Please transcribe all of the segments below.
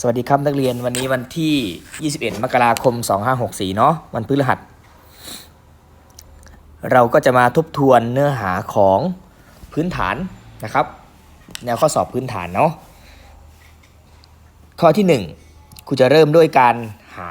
สวัสดีครับนักเรียนวันนี้วันที่ 21 มกราคม 2564 เนาะวันพฤหัส เราก็จะมาทบทวนเนื้อหาของพื้นฐานนะครับ แนวข้อสอบพื้นฐานเนาะข้อที่ 1ครูจะเริ่มด้วยการหา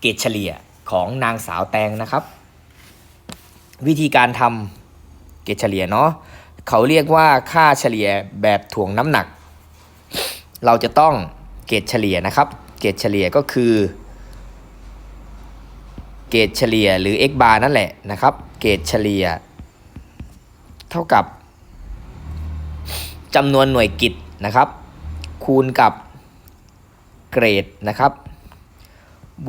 เกรดเฉลี่ยของนางสาวแตงนะครับ วิธีการทำเกรดเฉลี่ยเนาะเขาเรียกว่าค่าเฉลี่ยแบบถ่วงน้ำหนัก เราจะต้องเกรดเฉลี่ยนะครับ เกรดเฉลี่ยก็คือ เกรดเฉลี่ยหรือ x bar นั่นแหละนะครับ เกรดเฉลี่ย เท่ากับจำนวนหน่วยกิตนะครับ คูณกับเกรดนะครับ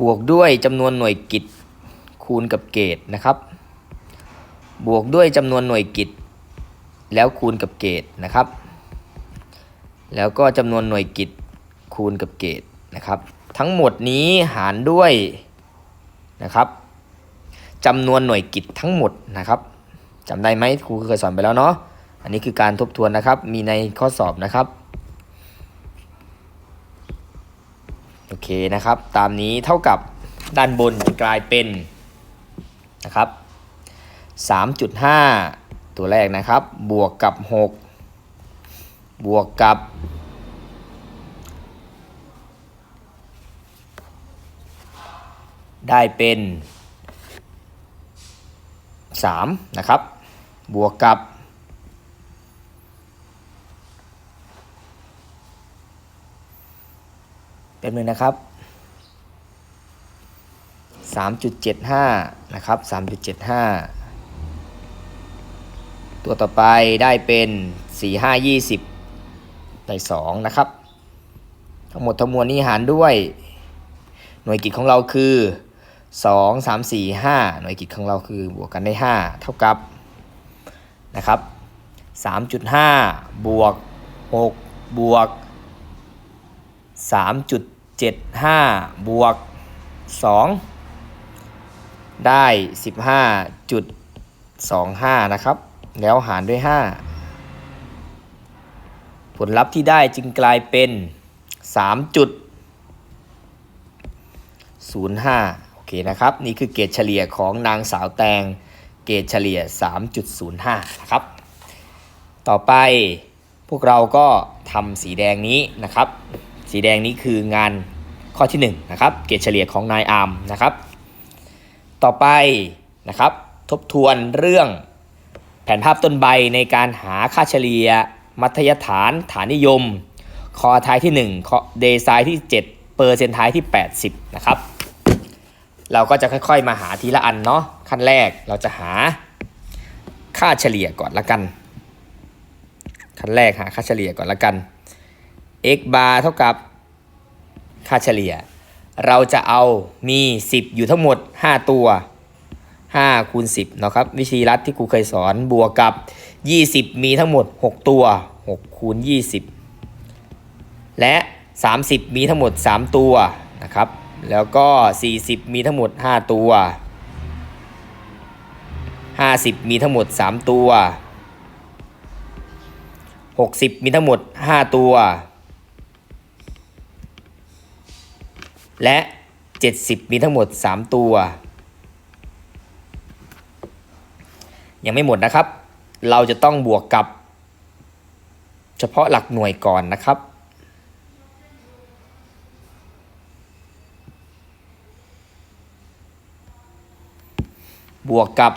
บวกด้วยจำนวนหน่วยกิตคูณกับเกรดนะครับ บวกด้วยจำนวนหน่วยกิตแล้วคูณกับเกรดนะครับ แล้วก็จำนวนหน่วยกิตคูณกับเกรดนะครับ ทั้งหมดนี้หารด้วยนะครับจำนวนหน่วยกิตทั้งหมดนะครับจำได้ไหมครูเคยสอนไปแล้วเนาะอันนี้คือการทบทวนนะครับ มีในข้อสอบนะครับโอเคนะครับ ตามนี้เท่ากับด้านบนจะกลายเป็นนะครับ3.5 ตัวแรกนะครับ บวกกับ 6 บวกกับ ได้เป็น 3 นะครับ บวกกับ เป็นหนึ่งนะครับ 3.75 นะครับ 3.75 ตัวต่อไปได้เป็น 4 5 20 ได้2นะครับ ทั้งหมดทั้งมวลนี้หารด้วย หน่วยกิจของเราคือ 2 3 4 5 หน่วยกิจของเราคือบวกกันได้ 5 เท่ากับนะครับ3.5 บวก 6 บวก 3.75 บวก 2 ได้ 15.25 นะครับ แล้วหารด้วย 5 ผลลัพธ์ที่ได้จึงกลายเป็น3.05โอเคนะครับ นี่คือเกรดเฉลี่ยของนางสาวแตง เกรดเฉลี่ย 3.05 นะครับ ต่อไปพวกเราก็ทำสีแดงนี้นะครับ สีแดงนี้คืองานข้อที่1นะครับ เกรดเฉลี่ยของนายอาร์มนะครับ ต่อไปนะครับ ทบทวนเรื่องแผนภาพต้นใบในการหาค่าเฉลี่ย มัธยฐานฐานนิยม คอท้ายที่ 1 คอเดซายที่ 7 เปอร์เซนท้ายที่ 80 นะครับ เราก็จะค่อยๆมาหาทีละอันเนาะขั้นแรกเราจะหาค่าเฉลี่ยก่อนละกัน ขั้นแรกหาค่าเฉลี่ยก่อนละกัน x bar เท่ากับค่าเฉลี่ย เราจะเอามี 10 อยู่ทั้งหมด 5 ตัว 5คูณ10นะครับวิธีรัดที่ครูเคยสอนบวกกับ 20 มีทั้งหมด 6 ตัว6คูณ20 และ 30 มีทั้งหมด 3 ตัวนะครับแล้วก็ 40 มีทั้งหมด 5 ตัว 50 มีทั้งหมด 3 ตัว 60 มีทั้งหมด 5 ตัว และ 70 มีทั้งหมด 3 ตัว ยังไม่หมดนะครับ เราจะต้องบวกกับ เฉพาะหลักหน่วยก่อนนะครับ บวกกับ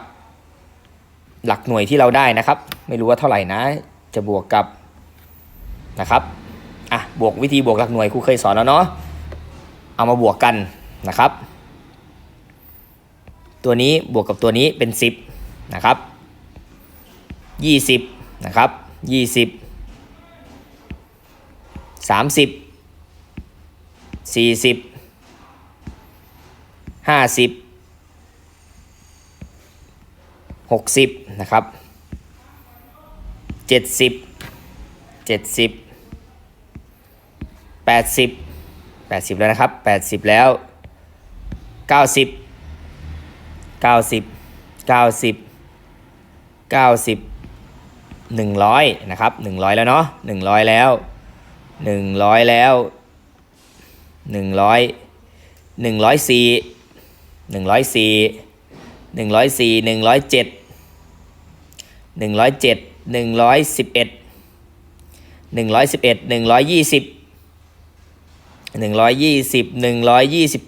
หลักหน่วยที่เราได้นะครับ ไม่รู้ว่าเท่าไหร่นะ จะบวกกับนะครับอะบวกวิธีบวกหลักหน่วยครูเคยสอนแล้วเนาะเอามาบวกกันนะครับ ตัวนี้บวกกับตัวนี้เป็น 10 นะครับ20นะครับ20 30 40 50 60นะครับ70 70 80 80แล้วนะครับ80แล้ว90 90 90 90 100นะครับ100แล้วเนาะ100แล้ว100แล้วหนึ่สี่หนึ่งร้อยสี่หนึ่งร้อยสี่หนึ่งร้อยเจ็ดหนึ่งร้อยเจ็ดหนึ่งร้อยสิบเอ็ดสิบเอ็ดหนึ่งร้อยยี่สิบหนึ่งร้อยยี่สิบหนึ่งร้อยยี่สิบ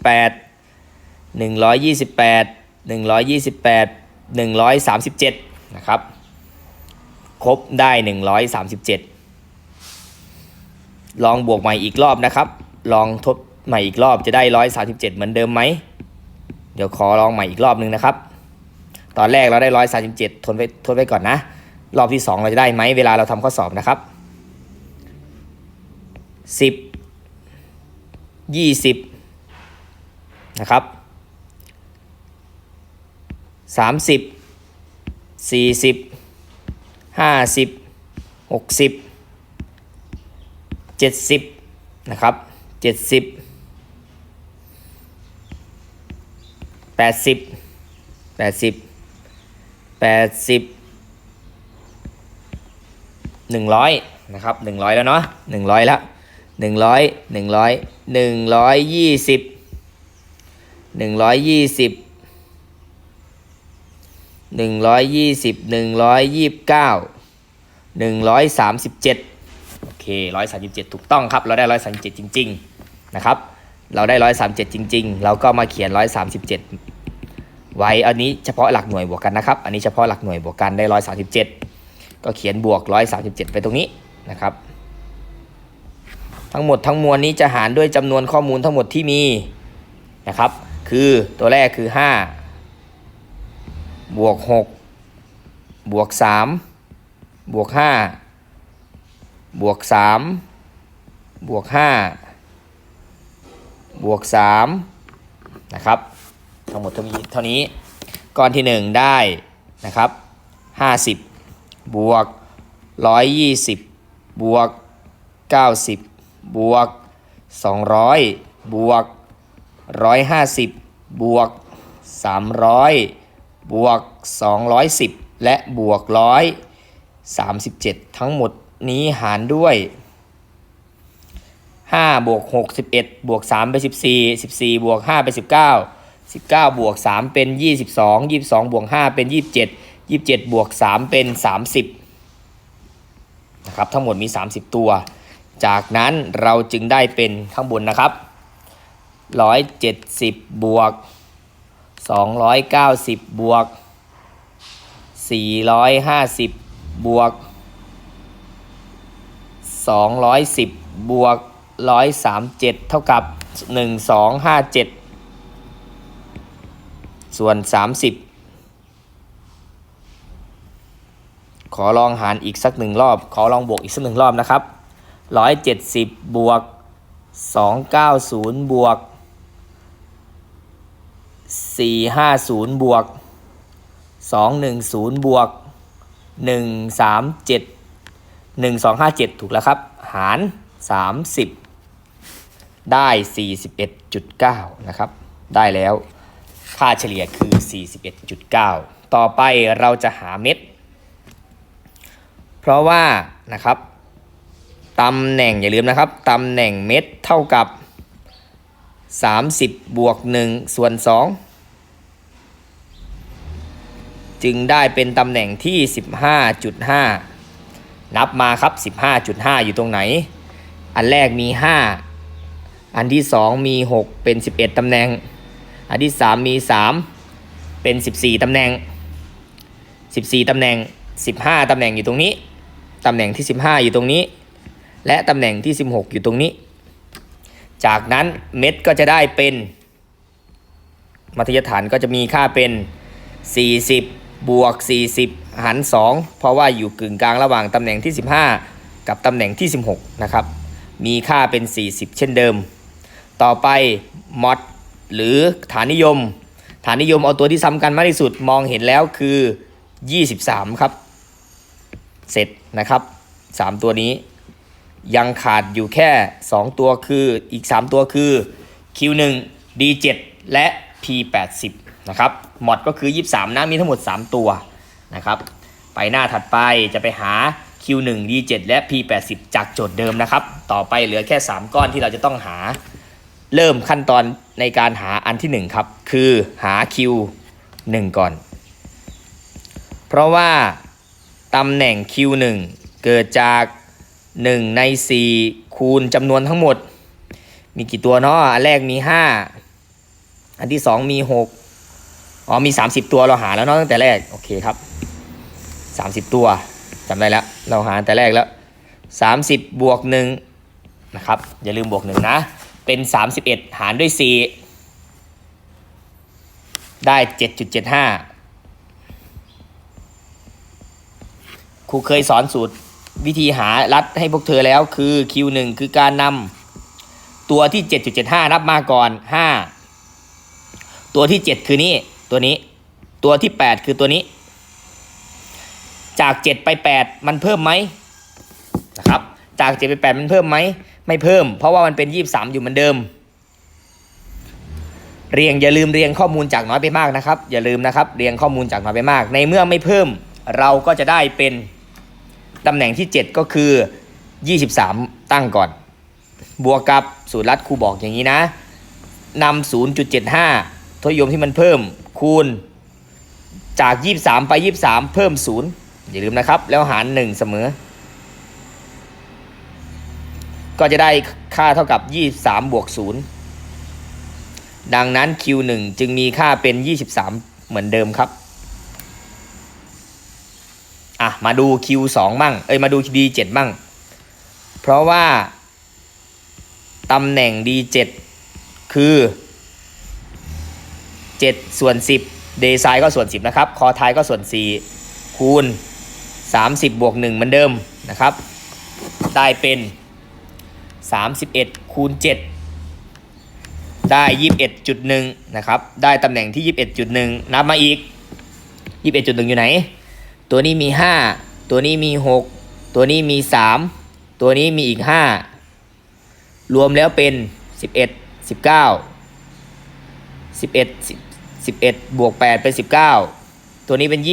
แปดหนึ่งร้อยยี่สิบแปดหนึ่งร้อยยี่สิบแปดหนึ่งร้อยสามสิบเจ็ด นะครับ ครบได้หนึ่งร้อยสามสิบเจ็ดลองบวกใหม่อีกรอบนะครับ ลองทบใหม่อีกรอบจะได้ร้อยสาสิบเจ็ดเหมือนเดิมไหม เดี๋ยวขอลองใหม่อีกรอบหนึ่งนะครับ ตอนแรกเราได้ร้อยสาสิบเจ็ดทนไว้ทนไว้ก่อนนะ รอบที่สองเราจะได้ไหมเวลาเราทำข้อสอบนะครับสิบยี่สิบนะครับสาม สี่สิบห้าสิบหกสิบเจ็ดสิบนะครับเจ็ดสิบแปดสิบแปดสิบแปดสิบหนึ่งร้อยนะครับหนึ่งร้อยแล้วเนาะหนึ่งร้อยล้วหนึ่งร้อยหนึ่งร้อยหนึ่งร้อยยี่สิบหนึ่งร้อยยี่สิบ หนึ่งร้อยยี่สิบหนึ่งร้อยยี่สิบเก้าหนึ่งร้อยสามสิบเจ็ดโอเคร้อยสามสิบเจ็ดถูกต้องครับ เราได้ร้อยสามสิบเจ็ดจริง ๆ นะครับ เราได้ร้อยสามเจ็ดจริง ๆ เราก็มาเขียนร้อยสามสิบเจ็ดไว้อันนี้เฉพาะหลักหน่วยบวกกันนะครับ อันนี้เฉพาะหลักหน่วยบวกกันได้ร้อยสามสิบเจ็ดก็เขียนบวกร้อยสามสิบเจ็ดไปตรงนี้นะครับ ทั้งหมดทั้งมวลนี้จะหารด้วยจำนวนข้อมูลทั้งหมดที่มีนะครับ คือตัวแรกคือห้า บวกหกบวกสามบวกห้าบวกสามบวกห้าบวกสามนะครับ ทั้งหมดเท่านี้เท่านี้ก้อนที่หนึ่งได้นะครับห้าสิบบวกร้อยยี่สิบบวกเก้าสิบบวกสองร้อยบวกร้อยห้าสิบบวกสามร้อย บวกสองร้อยสิบและบวกร้อยสามสิบเจ็ดทั้งหมดนี้หารด้วย5บวก6 11บวก3เป็น 14 14 บวก5เป็น 19 19 บวก 3 เป็น 22 22 บวก 5 เป็น 27 27 บวก 3 เป็น 30 นะครับ ทั้งหมดมี 30 ตัว จากนั้นเราจึงได้เป็นข้างบนนะครับ 170 บวก 290 บวก 450 บวก 210 บวก 137 เท่ากับ 1257 ส่วน 30 ขอลองหารอีกสักหนึ่งรอบ ขอลองบวกอีกสักหนึ่งรอบนะครับ 170 บวก 290 บวก 450 บวก 210 บวก 137 1257 ถูกแล้วครับ หาร 30 ได้ 41.9 นะครับ ได้แล้ว ค่าเฉลี่ยคือ 41.9 ต่อไปเราจะหาเม็ด เพราะว่านะครับตำแหน่งอย่าลืมนะครับตำแหน่งเม็ดเท่ากับ 30 บวก 1 ส่วน 2 จึงได้เป็นตำแหน่งที่ 15.5 นับมาครับ 15.5 อยู่ตรงไหน อันแรกมี 5 อันที่ 2 มี 6 เป็น 11 ตำแหน่ง อันที่ 3 มี 3 เป็น 14 ตำแหน่ง 14 ตำแหน่ง 15 ตำแหน่งอยู่ตรงนี้ ตำแหน่งที่ 15 อยู่ตรงนี้ และตำแหน่งที่ 16 อยู่ตรงนี้ จากนั้นเม็ดก็จะได้เป็น มัธยฐานก็จะมีค่าเป็น40 บวก 40 หาร 2 เพราะว่าอยู่กึ่งกลางระหว่างตำแหน่งที่ 15 กับตำแหน่งที่ 16 นะครับ มีค่าเป็น 40 เช่นเดิม ต่อไปมอดหรือฐานนิยม ฐานนิยมเอาตัวที่ซ้ำกันมากที่สุดมองเห็นแล้วคือ 23 ครับ เสร็จนะครับ 3 ตัวนี้ยังขาดอยู่แค่ 2 ตัวคืออีก 3 ตัวคือ Q1 D7 และ P80 นะครับหมดก็คือ 23 นะมีทั้งหมด 3 ตัวนะครับไปหน้าถัดไปจะไปหา Q1 D7 และ P80 จากโจทย์เดิมนะครับ ต่อไปเหลือแค่ 3 ก้อนที่เราจะต้องหาเริ่มขั้นตอนในการหาอันที่หนึ่งครับ คือหา Q 1 ก่อน เพราะว่าตำแหน่ง Q 1 เกิดจาก 1 ใน 4 คูณจำนวนทั้งหมด มีกี่ตัวเนาะอันแรกมี 5 อันที่ 2 มี 6 อ๋อมี 30 ตัวเราหาแล้วเนาะตั้งแต่แรกโอเคครับ 30 ตัวจำได้แล้ว เราหาแต่แรกแล้ว 30 บวก1นะครับอย่าลืมบวก1นะ เป็น 31 หารด้วย 4 ได้ 7.75 ครูเคยสอนสูตรวิธีหารัดให้พวกเธอแล้วคือ Q1 คือการนำตัวที่ 7.75 นับมาก่อน 5 ตัวที่ 7 คือนี่ ตัวนี้ ตัวที่ 8 คือตัวนี้ จาก 7 ไป 8 มันเพิ่มไหมนะครับ จาก 7 ไป 8 มันเพิ่มไหม ไม่เพิ่ม เพราะว่ามันเป็น 23 อยู่เหมือนเดิม เรียงอย่าลืมเรียงข้อมูลจากน้อยไปมากนะครับ อย่าลืมนะครับ เรียงข้อมูลจากน้อยไปมาก ในเมื่อไม่เพิ่ม เราก็จะได้เป็นตำแหน่งที่ 7 ก็คือ 23 ตั้งก่อน บวกกับสูตรลัดครูบอกอย่างนี้นะนำ0.75ทศนิยมที่มันเพิ่ม คูณจาก 23 ไป 23 เพิ่ม 0 อย่าลืมนะครับ แล้วหาร 1 เสมอ ก็จะได้ค่าเท่ากับ 23 บวก 0 ดังนั้น Q1 จึงมีค่าเป็น 23 เหมือนเดิมครับ อะ มาดู Q2 มั่ง เอ้ย มาดู D7 มั่ง เพราะว่าตำแหน่ง D7 คือ 7 ส่วน 10เดซายก็ส่วน 10 นะครับ คอทายก็ส่วน 4 คูณ 30 บวก 1 เหมือนเดิมนะครับ ได้เป็น 31 คูณ 7 ได้ 21.1 นะครับ ได้ตำแหน่งที่ 21.1 นับมาอีก 21.1 อยู่ไหน ตัวนี้มี 5 ตัวนี้มี 6 ตัวนี้มี 3 ตัวนี้มีอีก 5 รวมแล้วเป็น 11 19 11 11บวก8เป็น19ตัวนี้เป็น20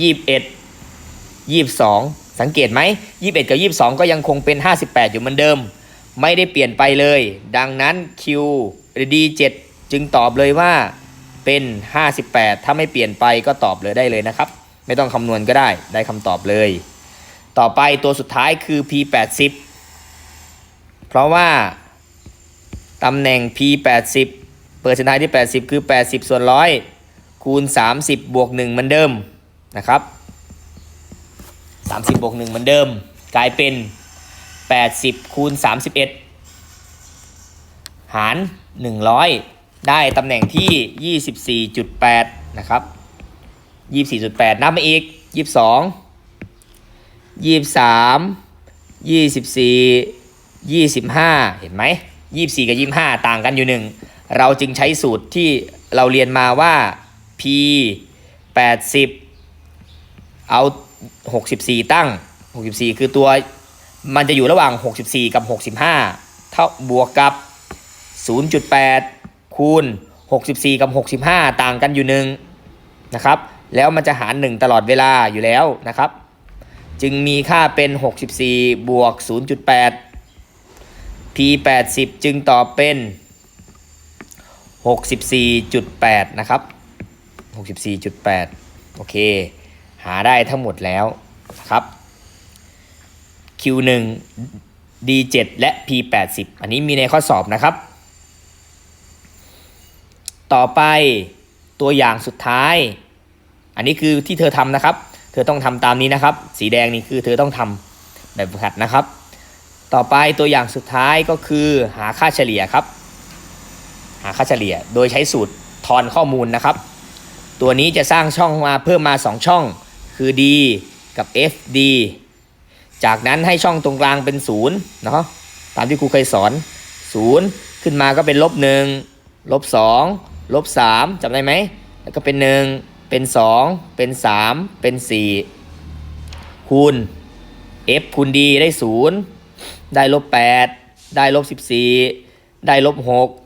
21 22สังเกตไหม21กับ22ก็ยังคงเป็น58อยู่เหมือนเดิม ไม่ได้เปลี่ยนไปเลย ดังนั้น Q D7 จึงตอบเลยว่าเป็น 58 ถ้าไม่เปลี่ยนไปก็ตอบเลยได้เลยนะครับ ไม่ต้องคำนวณก็ได้ได้คำตอบเลย ต่อไปตัวสุดท้ายคือ P80 เพราะว่าตำแหน่ง P80 เปอร์เซ็นต์ไทที่ 80 คือ 80 ส่วนร้อยคูณ 30 บวก 1 เหมือนเดิมนะครับ 30 บวก 1 เหมือนเดิม กลายเป็น 80 คูณ 31 หาร 100 ได้ตำแหน่งที่ 24.8 นะครับ 24.8 นับมาอีก 22 23 24 25 เห็นไหม 24 กับ 25 ต่างกันอยู่หนึ่ง เราจึงใช้สูตรที่เราเรียนมาว่า p 80 เอา 64 ตั้ง 64 คือตัวมันจะอยู่ระหว่าง 64 กับ 65 เท่าบวกกับ 0.8 คูณ 64 กับ 65 ต่างกันอยู่หนึ่งนะครับ แล้วมันจะหาร 1 ตลอดเวลาอยู่แล้วนะครับ จึงมีค่าเป็น 64 บวก 0.8 p 80 จึงตอบเป็น 64.8 นะครับ 64.8 โอเค หาได้ทั้งหมดแล้วนะครับ Q1 D7 และ P80 อันนี้มีในข้อสอบนะครับ ต่อไปตัวอย่างสุดท้าย อันนี้คือที่เธอทำนะครับ เธอต้องทำตามนี้นะครับ สีแดงนี่คือเธอต้องทำแบบฝึกหัดนะครับ ต่อไปตัวอย่างสุดท้ายก็คือหาค่าเฉลี่ยครับาค่าเฉลี่ย โดยใช้สูตรทอนข้อมูลนะครับ ตัวนี้จะสร้างช่องมาเพิ่มมา 2 ช่อง คือ D กับ FD จากนั้นให้ช่องตรงกลางเป็น0เนาะตามที่ครูเคยสอน 0 ขึ้นมาก็เป็นลบ1ลบ2ลบ3จำได้ไหมแล้วก็เป็น 1 เป็น 2 เป็น 3 เป็น 4 คูณ f คูณ d ได้ 0 ได้ลบ8ได้ลบ14 ได้ลบ6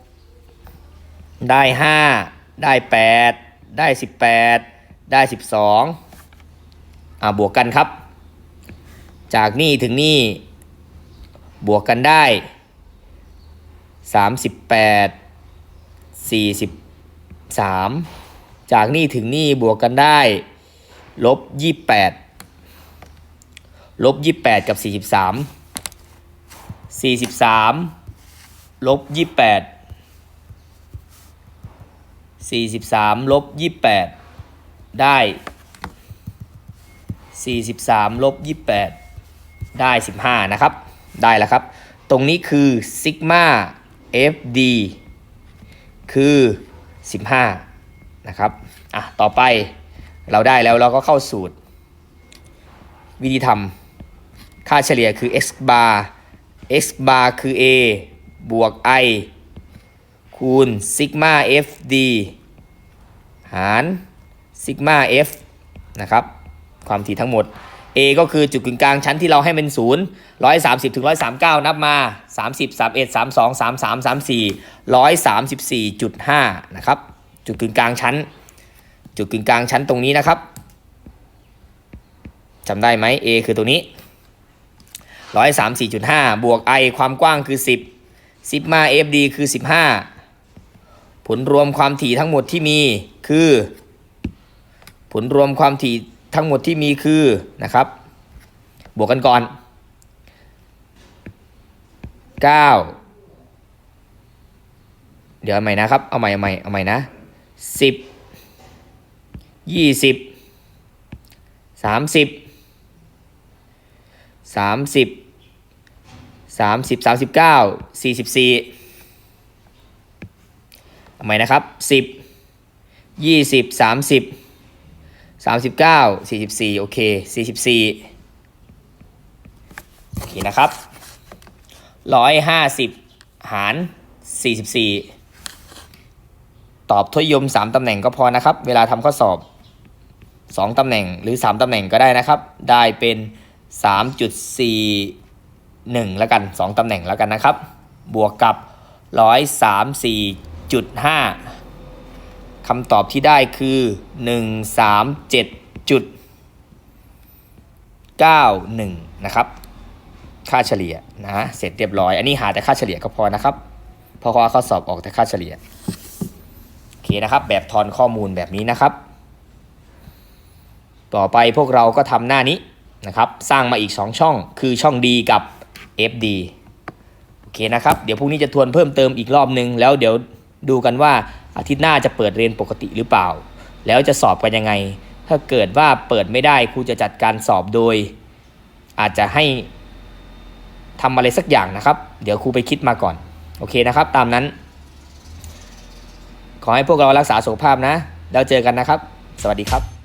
ได้ 5 ได้ 8 ได้ 18 ได้ 12อ่าบวกกันครับ จากนี่ถึงนี่บวกกันได้สามสิบแปดสี่สิบสามจากนี่ถึงนี่บวกกันได้ ลบยี่แปดลบยี่แปดกับสี่สิบสามสี่สิบสามลบยี่ แปดสี่สิบสามลบยี่แปดได้สี่สิบสามลบยี่แปดได้สิบห้านะครับ ได้แล้วครับ ตรงนี้คือซิกมา FD คือ 15 นะครับ อะ ต่อไปเราได้แล้วเราก็เข้าสูตร วิธีทำค่าเฉลี่ยคือ x bar x bar คือ a บวก i คูณซิกมา fd หารซิกมา f นะครับ ความถี่ทั้งหมด a ก็คือจุดกึ่งกลางชั้นที่เราให้เป็น 0 130ถึง139 นับมา 30 31 32 33 34 134.5 นะครับ จุดกึ่งกลางชั้น จุดกึ่งกลางชั้นตรงนี้นะครับจำได้ไหม a คือตัวนี้ 134.5 บวก i ความกว้างคือ 10ซิกมา fd คือ 15 ผลรวมความถี่ทั้งหมดที่มีคือ ผลรวมความถี่ทั้งหมดที่มีคือนะครับ บวกกันก่อน 9 เดี๋ยวเอาใหม่นะครับ เอาใหม่เอาใหม่เอาใหม่นะ 10 20 30 30 30 39 44 เอาใหม่นะครับ10 20 30 39 44โอเค44โอเคนะครับ150หาร44ตอบทศนิยม3ตำแหน่งก็พอนะครับ เวลาทำข้อสอบ2ตำแหน่งหรือ3ตำแหน่งก็ได้นะครับ ได้เป็น3.41แล้วกัน2ตำแหน่งแล้วกันนะครับ บวกกับ 134.5คำตอบที่ได้คือ 137.91 นะครับ ค่าเฉลี่ยนะเสร็จเรียบร้อย อันนี้หาแต่ค่าเฉลี่ยก็พอนะครับเพราะข้อสอบออกแต่ค่าเฉลี่ยโอเคนะครับ แบบทอนข้อมูลแบบนี้นะครับ ต่อไปพวกเราก็ทำหน้านี้นะครับ สร้างมาอีก 2 ช่องคือช่อง D กับ FD โอเคนะครับ เดี๋ยวพรุ่งนี้จะทวนเพิ่มเติมอีกรอบนึง แล้วเดี๋ยว ดูกันว่าอาทิตย์หน้าจะเปิดเรียนปกติหรือเปล่า แล้วจะสอบกันยังไง ถ้าเกิดว่าเปิดไม่ได้ครูจะจัดการสอบโดย อาจจะให้ทำอะไรสักอย่างนะครับ เดี๋ยวครูไปคิดมาก่อน โอเคนะครับ ตามนั้น ขอให้พวกเรารักษาสุขภาพนะ แล้วเจอกันนะครับ สวัสดีครับ